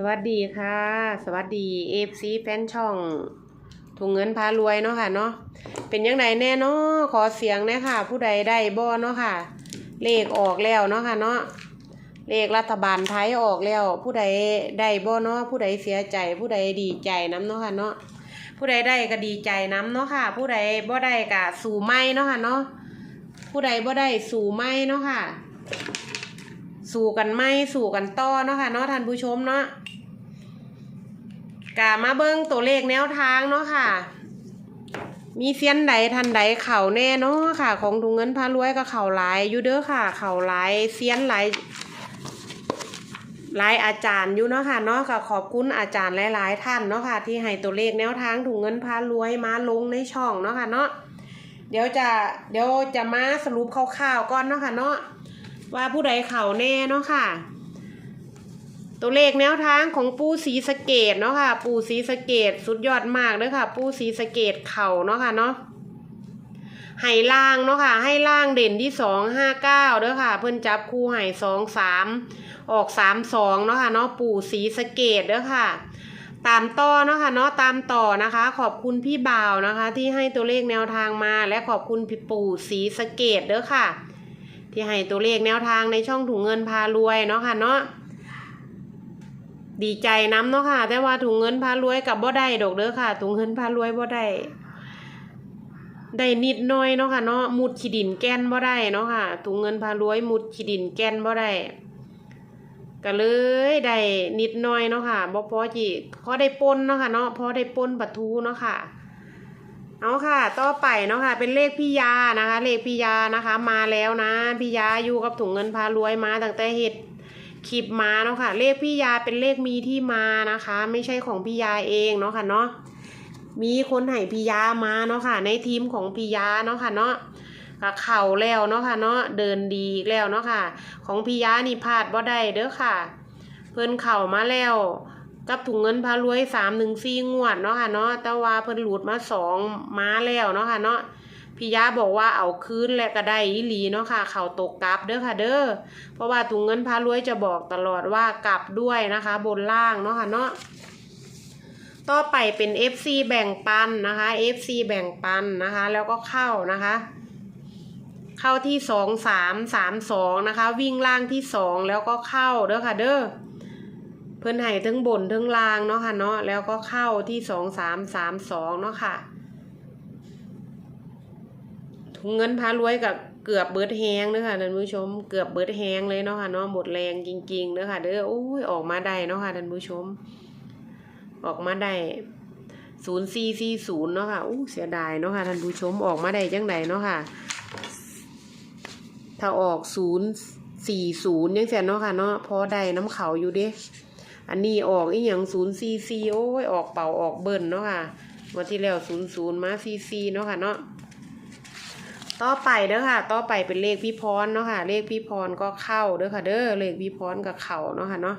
สวัสดีค่ะ สวัสดีเอฟซีแฟนช่องถุงเงินพารวยเนาะค่ะเนาะเป็นยังไงแน่เนาะขอเสียงนะค่ะ ผู้ใดได้บ่เนาะค่ะ เลขออกแล้วเนาะค่ะเนาะเลขรัฐบาลไทยออกแล้ว ผู้ใดได้บ่เนาะผู้ใดเสียใจ ผู้ใดดีใจน้ำเนาะค่ะเนาะผู้ใดได้ก็ดีใจน้ำเนาะค่ะ ผู้ใดบ่ได้ก็สู่ไม่เนาะค่ะเนาะผู้ใดบ่ได้สู่ไม่เนาะค่ะ สู่กันไม่สู่กันต่อเนาะค่ะเนาะท่านผู้ชมเนาะ กามาเบิ้งตัวเลขแนวทางเนาะค่ะ มีเสียนใดทันใดเข่าแน่เนาะค่ะ ของถุงเงินพารวยก็เข่าหลายอยู่เด้อค่ะ เข่าหลายเสียนหลายหลายอาจารย์อยู่เนาะค่ะเนาะก็ขอบคุณอาจารย์หลายๆท่านเนาะค่ะ ที่ให้ตัวเลขแนวทางถุงเงินพารวยมาลงในช่องเนาะค่ะเนาะเดี๋ยวจะเดี๋ยวจะมาสรุปคร่าวๆก่อนเนาะค่ะเนาะว่าผู้ใดเข่าแน่เนาะค่ะ ตัวเลขแนวทางของปูสีสะเกตเนาะค่ะ ปูสีสะเกตสุดยอดมากเลยค่ะ ปูสีสะเกตเข่าเนาะค่ะเนาะให้ล่างเนาะค่ะ ให้ล่างเด่นที่สองห้าเก้าเด้อค่ะ เพิ่นจับคู่ให้สองสามออกสามสองเนาะค่ะเนาะปูสีสะเกตเด้อค่ะ ตามต่อเนาะค่ะเนาะตามต่อนะคะ ขอบคุณพี่บ่าวนะคะ ที่ให้ตัวเลขแนวทางมาและขอบคุณพี่ปู่สีสะเกตเด้อค่ะ ที่ให้ตัวเลขแนวทางในช่องถุงเงินพารวยเนาะค่ะเนาะ ดีใจน้ำเนาะค่ะ แต่ว่าถุงเงินพารวยกับบ่ได้ดอกเด้อค่ะถุงเงินพารวยบ่ได้ได้นิดน้อยเนาะค่ะเนาะมุดขีดินแกนบ่ได้เนาะค่ะถุงเงินพารวยมุดขีดินแกนบ่ได้ก็เลยได้นิดน้อยเนาะค่ะบ่พอจีพอได้ปนเนาะค่ะเนาะพอได้ปนปะทูเนาะค่ะเอาค่ะ ต่อไปเนาะค่ะ เป็นเลขพี่ยานะคะ เลขพี่ยานะคะ มาแล้วนะพี่ยาอยู่กับถุงเงินพารวยมาตั้งแต่เห็ด คลิปมาเนาะค่ะ เลขพี่ยาเป็นเลขมีที่มานะคะ ไม่ใช่ของพี่ยาเองเนาะค่ะเนาะมีคนให้พี่ยามาเนาะค่ะ ในทีมของพี่ยาเนาะค่ะเนาะก็เข่าแล้วเนาะค่ะเนาะเดินดีแล้วเนาะค่ะ ของพี่ยานี่พลาดบ่ได้เด้อค่ะ เพิ่นเข่ามาแล้ว กับถุงเงินพารวยสามหนึ่งสี่งวดเนาะค่ะเนาะแต่ว่าเพิ่นหลุดมาสองมาแล้วเนาะค่ะเนาะ พี่ยาบอกว่าเอาคืนและก็ได้อีหลีเนาะค่ะ เข่าตกกลับเด้อค่ะเด้อ เพราะว่าถุงเงินพารวยจะบอกตลอดว่ากลับด้วยนะคะ บนล่างเนาะค่ะเนาะ ต่อไปเป็น FC แบ่งปันนะคะ FC แบ่งปันนะคะ แล้วก็เข้านะคะเข้าที่สองสามสามสองนะคะ วิ่งล่างที่สองแล้วก็เข้าเด้อค่ะเด้อเพิ่นให้ทั้งบนทั้งล่างเนาะค่ะเนาะแล้วก็เข้าที่สองสามสามสองเนาะค่ะ ถุงเงินพารวยกับเกือบเบิดแฮงเด้อค่ะท่านผู้ชม เกือบเบิดแฮงเลยเนาะค่ะเนาะหมดแรงจริงๆเด้อค่ะเด้อโอ้ยออกมาได้เนาะค่ะท่านผู้ชม ออกมาได้ศูนย์สี่สี่ศูนย์เนาะค่ะอู้เสียดายเนาะค่ะท่านผู้ชมออกมาได้จังไดเนาะค่ะ ถ้าออกศูนย์สี่ศูนย์ยังเสียเนาะค่ะเนาะพอได้น้ำเขาอยู่เด้อันนี้ออกอีหยังศูนย์ซีซีโอ้ยออกเป่าออกเบิ่นเนาะค่ะวันที่แล้วศูนย์ศูนย์มาซีซีเนาะค่ะเนาะ ต่อไปเด้อค่ะ ต่อไปเป็นเลขพี่พรเนาะค่ะ เลขพี่พรก็เข้าเด้อค่ะ เด้อ เลขพี่พรกับเข่าเนาะค่ะเนาะ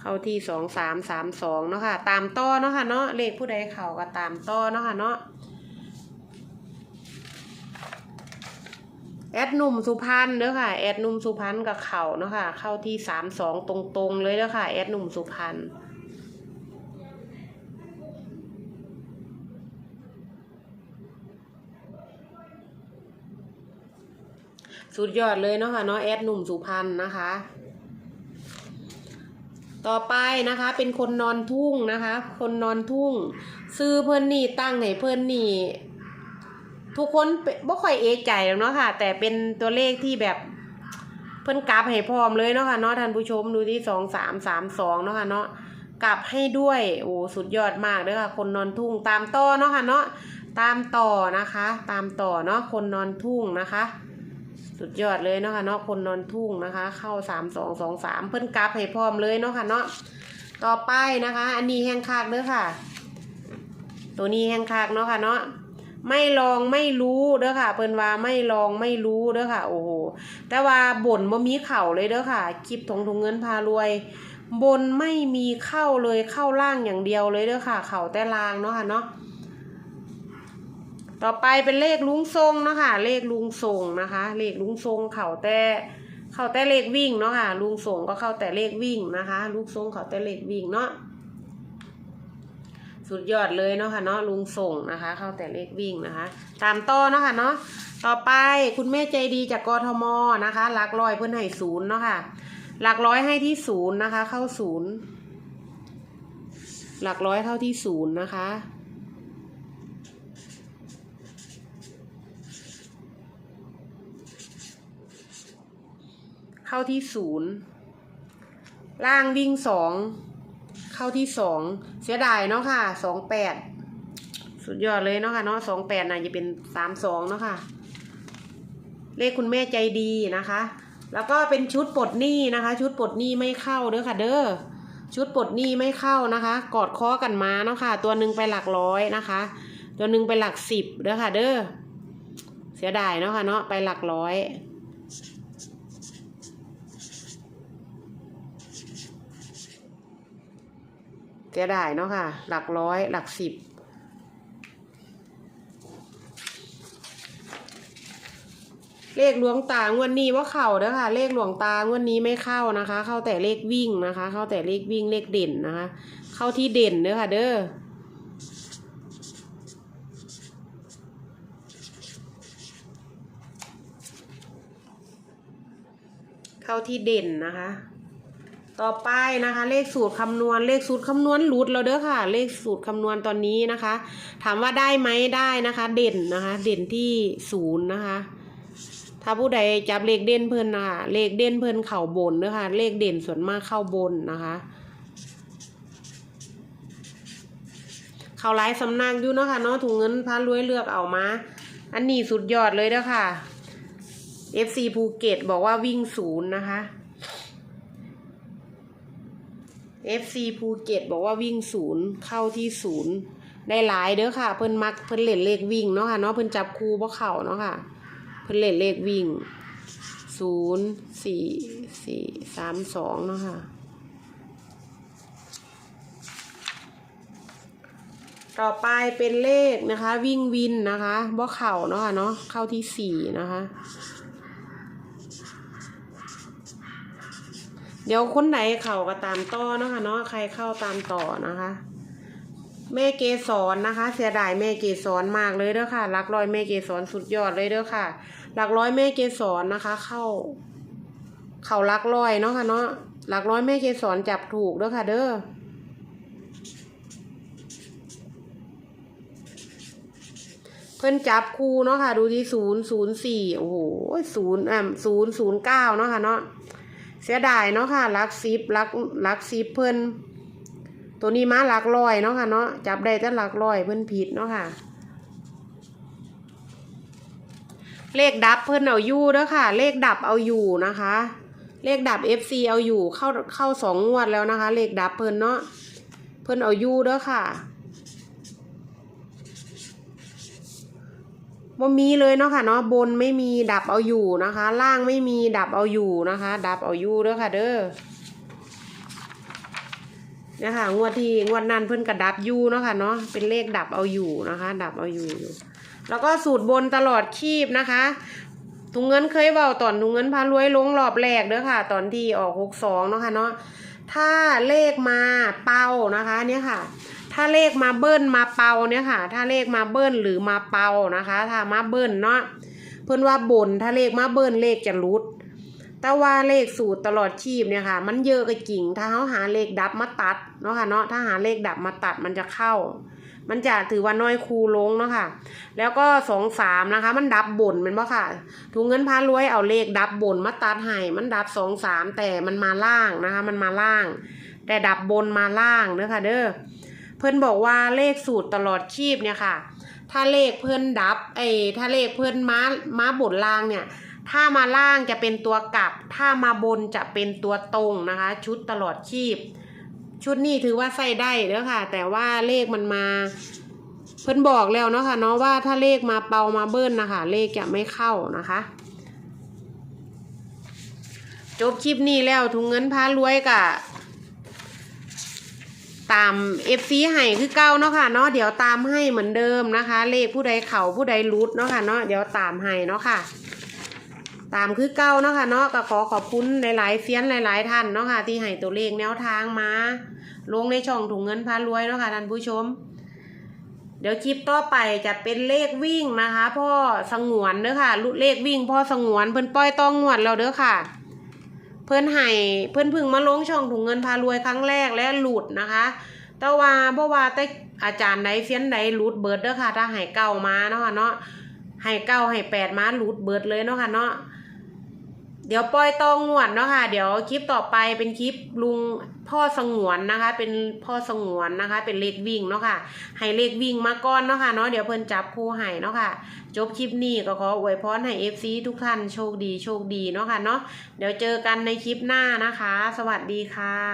เข้าที่สองสามสามสองเนาะค่ะ ตามต่อเนาะค่ะเนาะ เลขผู้ใดเข่าก็ตามต่อเนาะค่ะเนาะ แอดหนุ่มสุพรรณเด้อค่ะ แอดหนุ่มสุพรรณกับเข่าเนาะค่ะ เข้าที่สามสองตรงๆเลยเด้อค่ะ แอดหนุ่มสุพรรณ สุดยอดเลยเนาะค่ะเนาะแอดหนุ่มสุพรรณนะคะ ต่อไปนะคะ เป็นคนนอนทุ่งนะคะ คนนอนทุ่ง ซื้อเพื่อนนี่ตั้งให้เพื่อนนี่ ทุกคนบ่ค่อยเอะใจหรอกเนาะค่ะ แต่เป็นตัวเลขที่แบบเพิ่นกลับให้พร้อมเลยเนาะค่ะเนาะท่านผู้ชมดูที่สองสามสามสองเนาะค่ะเนาะกลับให้ด้วยโอ้สุดยอดมากเลยค่ะ คนนอนทุ่งตามต่อเนาะค่ะเนาะตามต่อนะคะ ตามต่อเนาะคนนอนทุ่งนะคะ สุดยอดเลยเนาะค่ะเนาะคนนอนทุ่งนะคะ เข้าสามสองสองสามเพิ่นกลับให้พร้อมเลยเนาะค่ะเนาะต่อไปนะคะ อันนี้แห้งคากเด้อค่ะ ตัวนี้แห้งคากเนาะค่ะเนาะไม่ลองไม่รู้เด้อค่ะเพิ่นว่าไม่ลองไม่รู้เด้อค่ะ โอ้โหแต่ว่าบ่นบ่มีเข่าเลยเด้อค่ะคลิปทงทงเงินพารวยบนไม่มีเข้าเลยเข้าล่างอย่างเดียวเลยเด้อค่ะ เข่าแต่ล่างเนาะค่ะเนาะ ต่อไปเป็นเลขลุงทรงเนาะค่ะ เลขลุงทรงนะคะ เลขลุงทรงเข่าแต่เข้าแต่เลขวิ่งเนาะค่ะ ลุงส่งก็เข้าแต่เลขวิ่งนะคะลูกส่งเข้าแต่เลขวิ่งเนาะสุดยอดเลยเนาะค่ะเนาะลุงส่งนะคะ เข้าแต่เลขวิ่งนะคะ ตามต่อเนาะค่ะเนาะต่อไปคุณแม่ใจดีจากกทมนะคะหลักร้อยเพื่อนให้ศูนย์เนาะค่ะหลักร้อยให้ที่ศูนย์นะคะ เข้าศูนย์หลักร้อยเข้าที่ศูนย์นะคะ เข้าที่ศูนย์ล่างวิ่งสองเข้าที่สองเสียดายเนาะค่ะสองแปดสุดยอดเลยเนาะค่ะเนาะสองแปดน่ะจะเป็นสามสองเนาะค่ะ เลขคุณแม่ใจดีนะคะ แล้วก็เป็นชุดปลดหนี้นะคะ ชุดปลดหนี้ไม่เข้าเด้อค่ะ เด้อชุดปลดหนี้ไม่เข้านะคะ กอดคอกันมาเนาะค่ะ ตัวหนึ่งไปหลักร้อยนะคะ ตัวหนึ่งไปหลักสิบเด้อค่ะ เด้อเสียดายเนาะค่ะเนาะไปหลักร้อย เสียดายเนาะค่ะ หลักร้อย หลักสิบ เลขหลวงตางวดนี้ว่าเข่าเด้อค่ะ เลขหลวงตางวดนี้ไม่เข้านะคะ เข้าแต่เลขวิ่งนะคะ เข้าแต่เลขวิ่งเลขเด่นนะคะ เข้าที่เด่นเด้อค่ะ เด้อเข้าที่เด่นนะคะ ต่อไปนะคะ เลขสูตรคำนวณเลขสูตรคำนวณหลุดแล้วเด้อค่ะ เลขสูตรคำนวณตอนนี้นะคะ ถามว่าได้ไหมได้นะคะ เด่นนะคะ เด่นที่ศูนย์นะคะถ้าผู้ใดจับเลขเด่นเพิ่นนะคะเลขเด่นเพิ่นเข่าบนเด้อค่ะ เลขเด่นส่วนมากเข้าบนนะคะเข่าไลฟ์สำนักอยู่เนาะค่ะเนาะถุงเงินพารวยเลือกเอามา อันนี้สุดยอดเลยเด้อค่ะ FC ภูเก็ตบอกว่าวิ่งศูนย์นะคะ FC ภูเก็ตบอกว่าวิ่งศูนย์เข้าที่ศูนย์ได้หลายเด้อค่ะ เพิ่นมักเพิ่นเล่นเลขวิ่งเนาะค่ะเนาะเพิ่นจับคูบ่เข่าเนาะค่ะ เพิ่นเล่นเลขวิ่งศูนย์สี่สี่สามสองเนาะค่ะ ต่อไปเป็นเลขนะคะ วิ่งวินนะคะบ่เข่าเนาะค่ะเนาะเข้าที่สี่นะคะ เดี๋ยวคนไหนเข่าก็ตามต่อเนาะคะเนาะใครเข้าตามต่อนะคะ แม่เกสรนนะคะ เสียดายแม่เกสรมากเลยเด้อค่ะรักร้อยแม่เกสรสุดยอดเลยเด้อค่ะหลักร้อยแม่เกสรนนะคะ เข้า เข่ารักร้อยเนาะค่ะเนาะหลักร้อยแม่เกสรจับถูกเด้อค่ะ เด้อเพิ่นจับคู่เนาะค่ะ ดูที่ศูนย์ศูนย์สี่โอ้โหศูนย์อ่าศูนย์ศูนย์เก้าเนาะค่ะเนาะ เสียดายเนาะค่ะลักซิปลักลักซิปเพิ่อนตัวนี้มาลักลอยเนาะค่ะเนาะจับได้แต่ลักลอยเพิ่อนผิดเนาะค่ะ เลขดับเพิ่อนเอาอยู่เด้อค่ะ เลขดับเอาอยู่นะคะ เลขดับ FC เอาอยู่เข้าเข้าสองงวดแล้วนะคะ เลขดับเพิ่อนเนาะเพิ่อนเอาอยู่เด้อค่ะ ว่มีเลยเนาะค่ะเนาะบนไม่มีดับเอาอยู่นะคะ ล่างไม่มีดับเอาอยู่นะคะ ดับเอาอยู่เด้อค่ะ เด้อเนี่ยค่ะงวดที่งวดนั้นเพิ่นกระดับยูเนาะค่ะเนาะเป็นเลขดับเอาอยู่นะคะ ดับเอาอยู่อยู่แล้วก็สูตรบนตลอดชีพนะคะถุงเงินเคยเบาตอนถุงเงินพารวยลงรอบแรกเด้อค่ะ ตอนที่ออกหกสองเนาะค่ะเนาะถ้าเลขมาเป้านะคะเนี่ยค่ะ ถ้าเลขมาเบิ้ลมาเป่าเนี่ยค่ะ ถ้าเลขมาเบิ้ลหรือมาเป่านะคะ ถ้ามาเบิ้ลเนาะเพิ่นว่าบนถ้าเลขมาเบิ้ลเลขจะรุด แต่ว่าเลขสูตรตลอดชีพเนี่ยค่ะ มันเยอะก็จริง ถ้าเขาหาเลขดับมาตัดเนาะค่ะเนาะถ้าหาเลขดับมาตัดมันจะเข้า มันจะถือว่าน้อยคูลงเนาะค่ะ แล้วก็สองสามนะคะ มันดับบนเป็นบ่ค่ะถุงเงินพารวยเอาเลขดับบนมาตัดให้มันดับสองสามแต่มันมาล่างนะคะ มันมาล่าง แต่ดับบนมาล่างเด้อค่ะเด้อ เพื่อนบอกว่าเลขสูตรตลอดชีพเนี่ยค่ะ ถ้าเลขเพื่อนดับเอยถ้าเลขเพื่อนม้าม้าบนล่างเนี่ย ถ้ามาล่างจะเป็นตัวกลับ ถ้ามาบนจะเป็นตัวตรงนะคะ ชุดตลอดชีพชุดนี้ถือว่าใส่ได้เด้อค่ะ แต่ว่าเลขมันมาเพื่อนบอกแล้วเนาะค่ะเนาะว่าถ้าเลขมาเปามาเบิ้ลนะคะ เลขจะไม่เข้านะคะ จบคลิปนี้แล้วถุงเงินพารวยกะ ตาม FC ให้คือเก้าเนาะค่ะเนาะเดี๋ยวตามให้เหมือนเดิมนะคะ เลขผู้ใดเขาผู้ใดรุดเนาะค่ะเนาะเดี๋ยวตามให้เนาะค่ะ ตามคือเก้าเนาะค่ะเนาะก็ขอขอบคุณหลายๆเซียนหลาย ๆ ท่านเนาะค่ะที่ให้ตัวเลขแนวทางมา ลงในช่องถุงเงินพารวยเนาะค่ะท่านผู้ชมเดี๋ยวคลิปต่อไปจะเป็นเลขวิ่งนะคะ พ่อสงวนเด้อค่ะลุเลขวิ่งพ่อสงวนเพิ่นปล่อยต้องงวดแล้วเด้อค่ะ เพื่อนให้เพื่อนพึ่งมาลงช่องถุงเงินพารวยครั้งแรกและหลุดนะคะ แต่ว่าบ่ว่าแต่อาจารย์ใดเซียนใดหลุดเบิดเด้อค่ะ ถ้าให้เก้ามาเนาะค่ะเนาะให้เก้าให้แปดมาหลุดเบิดเลยเนาะค่ะเนาะเดี๋ยวปล่อยตองงวดเนาะค่ะ เดี๋ยวคลิปต่อไปเป็นคลิปลุง พ่อสงวนนะคะ เป็นพ่อสงวนนะคะ เป็นเลขวิ่งเนาะค่ะ ให้เลขวิ่งมาก่อนเนาะค่ะเนาะเดี๋ยวเพิ่นจับคู่ให้เนาะค่ะ จบคลิปนี้ก็ขออวยพรให้เอฟซีทุกท่านโชคดีโชคดีเนาะค่ะเนาะเดี๋ยวเจอกันในคลิปหน้านะคะ สวัสดีค่ะ